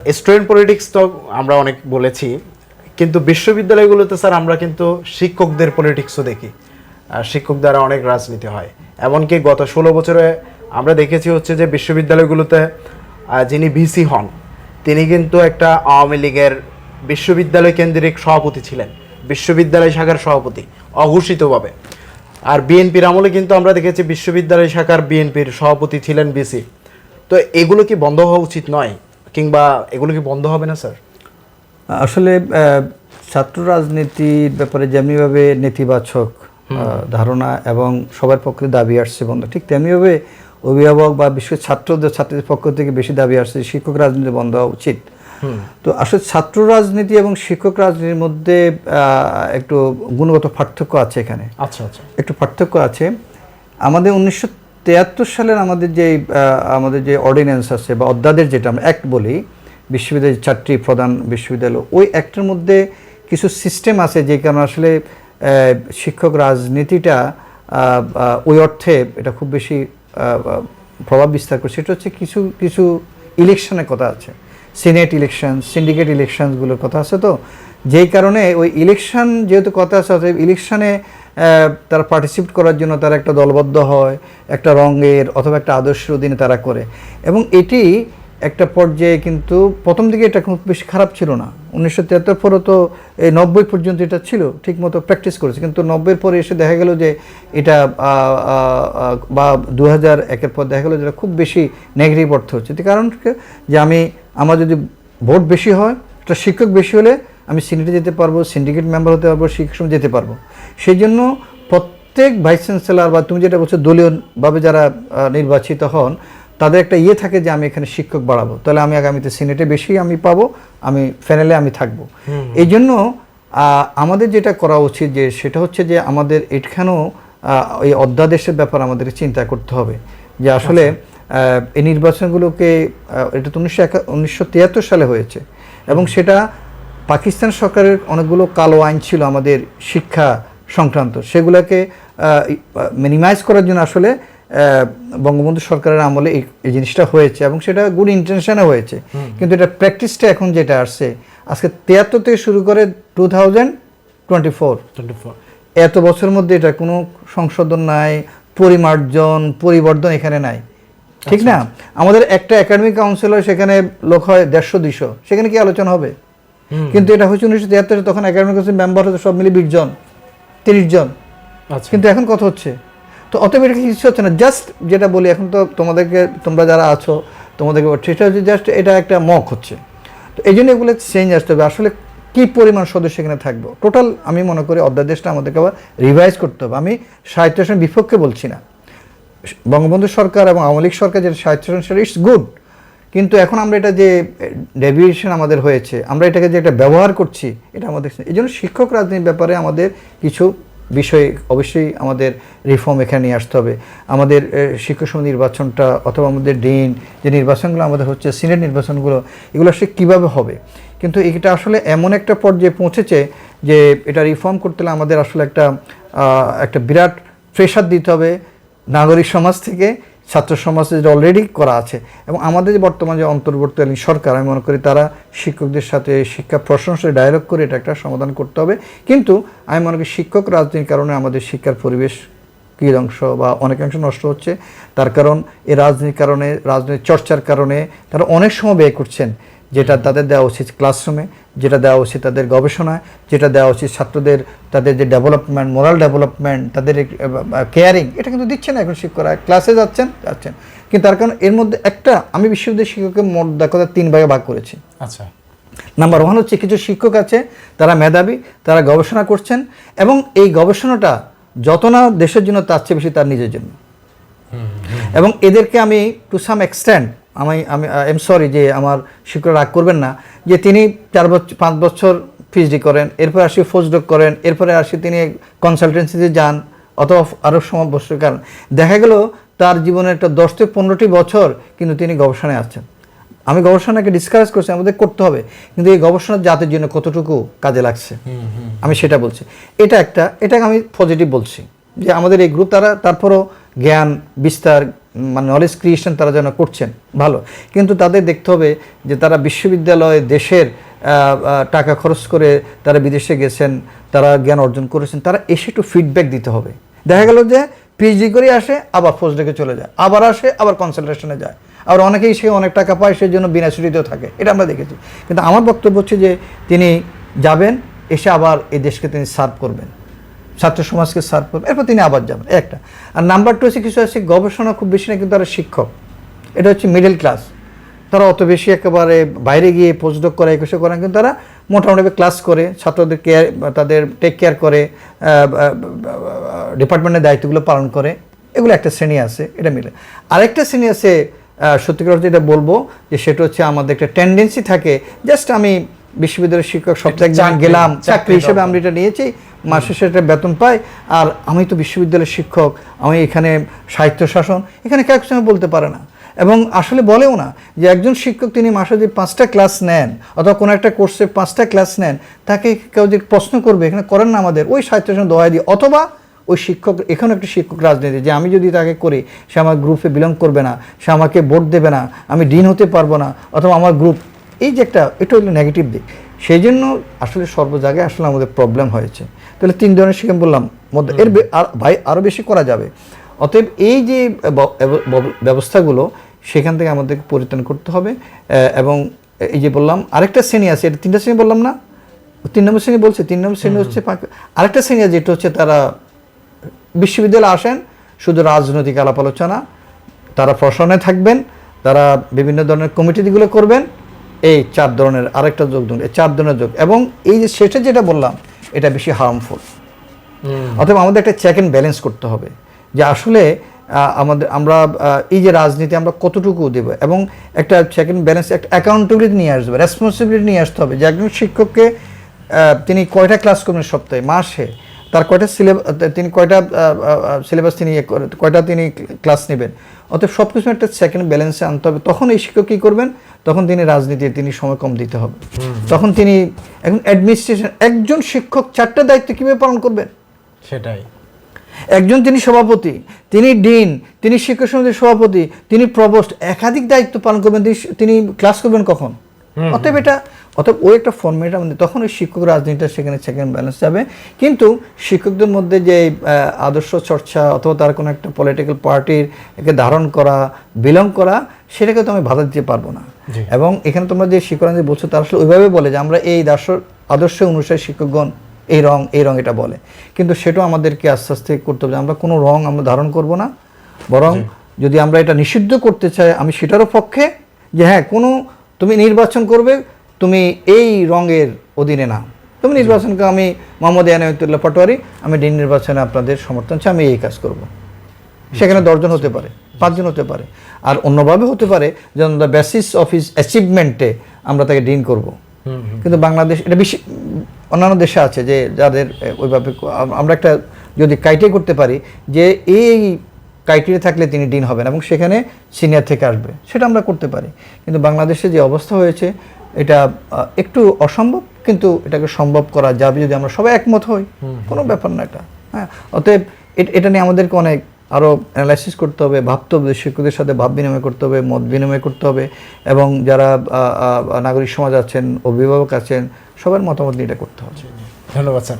Student politics তো আমরা অনেক বলেছি, কিন্তু বিশ্ববিদ্যালয়গুলোতে স্যার আমরা কিন্তু শিক্ষকদের পলিটিক্সও দেখি। আর শিক্ষক দ্বারা অনেক রাজনীতি হয়। এমনকি গত ষোলো বছরে আমরা দেখেছি হচ্ছে যে বিশ্ববিদ্যালয়গুলোতে যিনি ভিসি হন, তিনি কিন্তু একটা আওয়ামী লীগের বিশ্ববিদ্যালয় কেন্দ্রিক সভাপতি ছিলেন, বিশ্ববিদ্যালয় শাখার সভাপতি, অঘোষিতভাবে। আর বিএনপির আমলে কিন্তু আমরা দেখেছি বিশ্ববিদ্যালয় শাখার বিএনপির সভাপতি ছিলেন বিসি তো এগুলো কি বন্ধ হওয়া উচিত নয়? কিংবা এগুলো কি বন্ধ হবে না স্যার? আসলে ছাত্র রাজনীতির ব্যাপারে যেমনিভাবে নেতিবাচক ধারণা এবং সবার পক্ষে দাবি আসছে বন্ধ ঠিক তেমনিভাবে অভিভাবক বা বিশেষ ছাত্রদের ছাত্রীদের পক্ষ থেকে বেশি দাবি আসছে শিক্ষক রাজনীতি বন্ধ হওয়া উচিত। তো আসলে ছাত্র রাজনীতি এবং শিক্ষক রাজনীতির মধ্যে একটু গুণগত পার্থক্য আছে এখানে। আচ্ছা আচ্ছা। একটু পার্থক্য আছে। আমাদের উনিশশো তেয়াত্তর সালের আমাদের যে আমাদের যে অর্ডিন্যান্স আছে বা অধ্যাদেশ যেটা আমরা অ্যাক্ট বলি, বিশ্ববিদ্যালয়ের চারটি প্রধান বিশ্ববিদ্যালয়, ওই অ্যাক্টের মধ্যে কিছু সিস্টেম আছে যে কারণে আসলে শিক্ষক রাজনীতিটা ওই অর্থে এটা খুব বেশি প্রভাব বিস্তার করে সেটা হচ্ছে কিছু কিছু ইলেকশনের কথা আছে। সিনেট ইলেকশন সিন্ডিকেট ইলেকশনগুলোর কথা আছে তো। যেই কারণে ওই ইলেকশন যেহেতু কথা আছে ইলেকশনে তারা পার্টিসিপেট করার জন্য তারা একটা দলবদ্ধ হয়, একটা রঙের অথবা একটা আদর্শের অধীনে তারা করে। এবং এটি একটা পর্যায়ে কিন্তু প্রথম দিকে এটা খুব বেশি খারাপ ছিল না। উনিশশো তিয়াত্তর পরে তো এই নব্বই পর্যন্ত এটা ছিল ঠিক মতো প্র্যাকটিস করেছে। কিন্তু নব্বইয়ের পরে এসে দেখা গেল যে এটা বা দু হাজার একের পর দেখা গেলো যেটা খুব বেশি নেগেটিভ অর্থ হচ্ছে। কারণ যে আমি, আমার যদি ভোট বেশি হয়, একটা শিক্ষক বেশি হলে আমি সিনেটে যেতে পারব সিন্ডিকেট মেম্বার হতে পারব শিক্ষক যেতে পারব। সেই জন্য প্রত্যেক ভাইস চ্যান্সেলার বা তুমি যেটা বলছো দলীয়ভাবে যারা নির্বাচিত হন তাদের একটা ইয়ে থাকে যে আমি এখানে শিক্ষক বাড়াবো। তাহলে আমি আগামীতে সিনেটে বেশি আমি পাবো আমি ফ্যানেলে আমি থাকব। এই জন্য আমাদের যেটা করা উচিত যে সেটা হচ্ছে যে আমাদের এখানেও এই অধ্যাদেশের ব্যাপার আমাদেরকে চিন্তা করতে হবে। যে আসলে এই নির্বাচনগুলোকে এটা তো উনিশশো উনিশশো তিয়াত্তর সালে হয়েছে। এবং সেটা পাকিস্তান সরকারের অনেকগুলো কালো আইন ছিল আমাদের শিক্ষা সংক্রান্ত। সেগুলোকে মিনিমাইজ করার জন্য আসলে বঙ্গবন্ধু সরকারের আমলে এই জিনিসটা হয়েছে এবং সেটা গুড ইন্টেনশনে হয়েছে। কিন্তু এটা প্র্যাকটিসটা এখন যেটা আসছে আজকে তিয়াত্তর থেকে শুরু করে two thousand twenty four twenty four এত বছরের মধ্যে এটা কোনো সংশোধন নাই পরিমার্জন পরিবর্তন এখানে নাই। ঠিক না? আমাদের একটা একাডেমিক কাউন্সিলর সেখানে লোক হয় দেড়শো দুইশো। সেখানে কি আলোচনা হবে? কিন্তু এটা হচ্ছে উনিশশো তিয়াত্তরে তখন একাডেমিক কাউন্সিল মেম্বার হতো সব মিলে বিশ জন তিরিশ জন। আচ্ছা। কিন্তু এখন কত হচ্ছে? তো অতএব এটা কিছু হচ্ছে না। জাস্ট যেটা বলি এখন তো তোমাদেরকে তোমরা যারা আছো তোমাদেরকে সেটা হচ্ছে জাস্ট এটা একটা মক হচ্ছে। তো এই জন্য এগুলো চেঞ্জ আসতে হবে। আসলে কি পরিমাণ সদস্য এখানে থাকবে? টোটাল আমি মনে করি অধ্যাদেশটা আমাদেরকে আবার রিভাইজ করতে হবে। আমি সাহিত্য বিপক্ষে বলছি না। বঙ্গবন্ধু সরকার এবং আওয়ামী লীগ সরকার যেটা সাহিত্য সেটা ইটস গুড কিন্তু এখন আমরা এটা যে ডেভিয়েশন আমাদের হয়েছে, আমরা এটাকে যে একটা ব্যবহার করছি, এটা আমাদের এই জন্য শিক্ষক রাজনীতির ব্যাপারে আমাদের কিছু বিষয় অবশ্যই আমাদের রিফর্ম এখানে নিয়ে আসতে হবে। আমাদের শিক্ষক সমিতি নির্বাচনটা অথবা আমাদের ডিন যে নির্বাচনগুলো আমাদের হচ্ছে সিনেট নির্বাচনগুলো, এগুলো আসলে কীভাবে হবে? কিন্তু এটা আসলে এমন একটা পর্যায়ে পৌঁছেছে যে, এটা রিফর্ম করতে হলে আমাদের আসলে একটা একটা বিরাট প্রেশার দিতে হবে নাগরিক সমাজ থেকে ছাত্র সমাজে যেটা অলরেডি করা আছে এবং আমাদের যে বর্তমান যে অন্তর্বর্তীকালীন সরকার, আমি মনে করি তারা শিক্ষকদের সাথে শিক্ষা প্রশংসায় ডায়লগ করে এটা একটা সমাধান করতে হবে। কিন্তু আমি মনে করি শিক্ষক রাজনীতির কারণে আমাদের শিক্ষার পরিবেশ কী অংশ বা অনেকাংশ নষ্ট হচ্ছে। তার কারণ এ রাজনীতির কারণে, রাজনৈতিক চর্চার কারণে তারা অনেক সময় ব্যয় করছেন। যেটা তাদের দেওয়া উচিত ক্লাসরুমে যেটা দেওয়া উচিত তাদের গবেষণায় যেটা দেওয়া উচিত ছাত্রদের তাদের যে ডেভেলপমেন্ট মোরাল ডেভেলপমেন্ট তাদের কেয়ারিং এটা কিন্তু দিচ্ছে না এখন শিক্ষকরা। ক্লাসে যাচ্ছেন যাচ্ছেন। কিন্তু তার কারণ এর মধ্যে একটা আমি বিশ্ববিদ্যালয় শিক্ষকের মোট দেখা তিন ভাগে ভাগ করেছি। আচ্ছা। নাম্বার ওয়ান হচ্ছে কিছু শিক্ষক আছে তারা মেধাবী তারা গবেষণা করছেন এবং এই গবেষণাটা যত না দেশের জন্য তার চেয়ে বেশি তার নিজের জন্য। এবং এদেরকে আমি টু সাম এক্সটেন্ড আমি আমি এম সরি যে আমার শিক্ষক রাগ করবেন না যে তিনি চার বছর পাঁচ বছর পিএইচডি করেন এরপরে আসি পোস্টডক করেন এরপরে আসি তিনি কনসালটেন্সিতে যান অথবা আরও সময় বছর কারণ দেখা গেল তার জীবনের একটা দশ থেকে পনেরোটি বছর কিন্তু তিনি গবেষণায় আছেন। আমি গবেষণাকে ডিসকাস করছি আমাদের করতে হবে কিন্তু এই গবেষণা জাতির জন্য কতটুকু কাজে লাগছে? আমি সেটা বলছি। এটা একটা এটাকে আমি পজিটিভ বলছি যে আমাদের এই গ্রুপ তারা তারপরও জ্ঞান বিস্তার মানে নলেজ ক্রিয়েশন তারা যেন করছেন, ভালো। কিন্তু তাদের দেখতে হবে যে তারা বিশ্ববিদ্যালয়ে দেশের টাকা খরচ করে তারা বিদেশে গেছেন, তারা জ্ঞান অর্জন করেছেন, তারা এসে একটু ফিডব্যাক দিতে হবে। দেখা গেল যে পিএইচডি করে আসে, আবার পোস্ট ডেকে চলে যায়, আবার আসে, আবার কনসালটেশনে যায়। আর অনেকেই সে অনেক টাকা পায় সেই জন্য বিনা ছুটিতেও থাকে, এটা আমরা দেখেছি। কিন্তু আমার বক্তব্য হচ্ছে যে তিনি যাবেন, এসে আবার এই দেশকে তিনি সার্ভ করবেন। ছাত্র সমাজকে সার্ভ করবেন এরপর তিনি আবার যাবেন। একটা। আর নাম্বার টু হচ্ছে কিছু আছে গবেষণা খুব বেশি না কিন্তু তারা শিক্ষক। এটা হচ্ছে মিডল ক্লাস তারা অত বেশি একেবারে বাইরে গিয়ে পোস্টডক করে একুশে করে কিন্তু তারা মোটামুটিভাবে ক্লাস করে ছাত্রদের কেয়ার তাদের টেক কেয়ার করে ডিপার্টমেন্টের দায়িত্বগুলো পালন করে। এগুলো একটা শ্রেণি আছে এটা মিলে আরেকটা শ্রেণি আছে সত্যিকার অর্থে যেটা বলব যে সেটা হচ্ছে আমাদের একটা টেন্ডেন্সি থাকে। জাস্ট আমি বিশ্ববিদ্যালয়ের শিক্ষক সপ্তাহে গেলাম চাকরি চাকরি হিসেবে আমরা এটা নিয়েছি। মাসে সেটা বেতন পাই, আর আমি তো বিশ্ববিদ্যালয়ের শিক্ষক, আমি এখানে সাহিত্য শাসন, এখানে কেউ সময় বলতে পারে না। এবং আসলে বলেও না যে একজন শিক্ষক তিনি মাসে যদি পাঁচটা ক্লাস নেন, অথবা কোনো একটা কোর্সে পাঁচটা ক্লাস নেন, তাকে কেউ যদি প্রশ্ন করবে, এখানে করেন না আমাদের, ওই সাহিত্য শাসন দোয়াই দিয়ে, অথবা ওই শিক্ষক এখানে একটা শিক্ষক রাজনীতি, যে আমি যদি তাকে করি, সে আমার গ্রুপে বিলং করবে না, সে আমাকে ভোট দেবে না, আমি ডিন হতে পারব না, অথবা আমার গ্রুপ, এই যে একটা, এটা হলো নেগেটিভ দিক। সেই জন্য আসলে সর্ব জায়গায় আসলে আমাদের প্রবলেম হয়েছে। তাহলে তিন ধরনের শিক্ষা বললাম। মধ্যে এর আর ভাই আরও বেশি করা যাবে। অতএব এই যে ব্যবস্থাগুলো সেখান থেকে আমাদেরকে পরিত্রাণ করতে হবে। এবং এই যে বললাম আরেকটা শ্রেণি আছে। এটা তিনটা শ্রেণি বললাম না? তিন নম্বর শ্রেণি বলছে? তিন নম্বর শ্রেণি হচ্ছে আরেকটা শ্রেণি আছে যেটা হচ্ছে তারা বিশ্ববিদ্যালয়ে আসেন শুধু রাজনৈতিক আলাপ আলোচনা তারা প্রশাসনে থাকবেন তারা বিভিন্ন ধরনের কমিটিগুলো করবেন এই চার ধরনের আরেকটা যোগ ধরুন এই চার ধরনের যোগ। এবং এই যে শেষে যেটা বললাম এটা বেশি হার্মফুল অথবা আমাদের একটা চেক অ্যান্ড ব্যালেন্স করতে হবে যে আসলে আমাদের আমরা এই যে রাজনীতি আমরা কতটুকু দেব? এবং একটা চেক অ্যান্ড ব্যালেন্স একটা অ্যাকাউন্টেবিলিটি নিয়ে আসবে রেসপন্সিবিলিটি নিয়ে আসতে হবে যে একজন শিক্ষককে তিনি কয়টা ক্লাস করবেন সপ্তাহে মাসে? তার কয়টা সিলেবাস তিনি কয়টা সিলেবাস তিনি কয়টা তিনি ক্লাস নেবেন? অতএব সব কিছু একটা সেকেন্ড ব্যালেন্সে আনতে হবে। তখন এই শিক্ষক কী করবেন? তখন তিনি রাজনীতির তিনি সময় কম দিতে হবে। তখন তিনি এখন অ্যাডমিনিস্ট্রেশন একজন শিক্ষক চারটা দায়িত্ব কীভাবে পালন করবেন? সেটাই। একজন তিনি সভাপতি তিনি ডিন তিনি শিক্ষক সমিতির সভাপতি তিনি প্রবোস্ট একাধিক দায়িত্ব পালন করবেন। তিনি- তিনি ক্লাস করবেন কখন? অতএব এটা অতএব ওই একটা ফর্মেট আমাদের তখন ওই শিক্ষক রাজনীতিটা সেখানে সেকেন্ড ব্যালেন্স যাবে। কিন্তু শিক্ষকদের মধ্যে যে আদর্শ চর্চা অথবা তার কোনো একটা পলিটিক্যাল পার্টির একে ধারণ করা বিলং করা সেটাকে তো আমি বাধা দিতে পারব না। এবং এখানে তোমরা যে শিক্ষকরা বলছো তারা আসলে ওইভাবে বলে যে আমরা এই দার্শ আদর্শ অনুসারে শিক্ষকগণ এই রং এই রং এটা বলে। কিন্তু সেটাও আমাদেরকে আস্তে আস্তে করতে হবে আমরা কোনো রং আমরা ধারণ করব না। বরং যদি আমরা এটা নিষিদ্ধ করতে চাই আমি সেটারও পক্ষে যে হ্যাঁ কোনো তুমি নির্বাচন করবে তুমি এই রঙের অধীনে না তুমি নির্বাচনকে আমি মোহাম্মদ ইয়ানায়তুল্লাহ পাটোয়ারি আমি ডিন নির্বাচনে আপনাদের সমর্থন চাই আমি এই কাজ করব। সেখানে দশজন হতে পারে পাঁচজন হতে পারে। আর অন্যভাবে হতে পারে যেমন দ্য বেসিস অফ হিস অ্যাচিভমেন্টে আমরা তাকে ডিন করব। কিন্তু বাংলাদেশ এটা বেশি অন্যান্য দেশে আছে যে যাদের ওইভাবে আমরা একটা যদি ক্রাইটেরিয়া করতে পারি যে এই ক্রাইটেরিয়া থাকলে তিনি ডিন হবেন এবং সেখানে সিনিয়র থেকে আসবে। সেটা আমরা করতে পারি। কিন্তু বাংলাদেশে যে অবস্থা হয়েছে এটা একটু অসম্ভব কিন্তু এটাকে সম্ভব করা যাবে যদি আমরা সবাই একমত হই। কোনো ব্যাপার না এটা হ্যাঁ? অতএব এট- নিয়ে আমাদেরকে অনেক আরও অ্যানালাইসিস করতে হবে ভাবতে হবে শিক্ষকদের সাথে ভাব বিনিময় করতে হবে মত বিনিময় করতে হবে এবং যারা নাগরিক সমাজ আছেন অভিভাবক আছেন সবার মতামত নিয়ে এটা করতে হবে। ধন্যবাদ স্যার।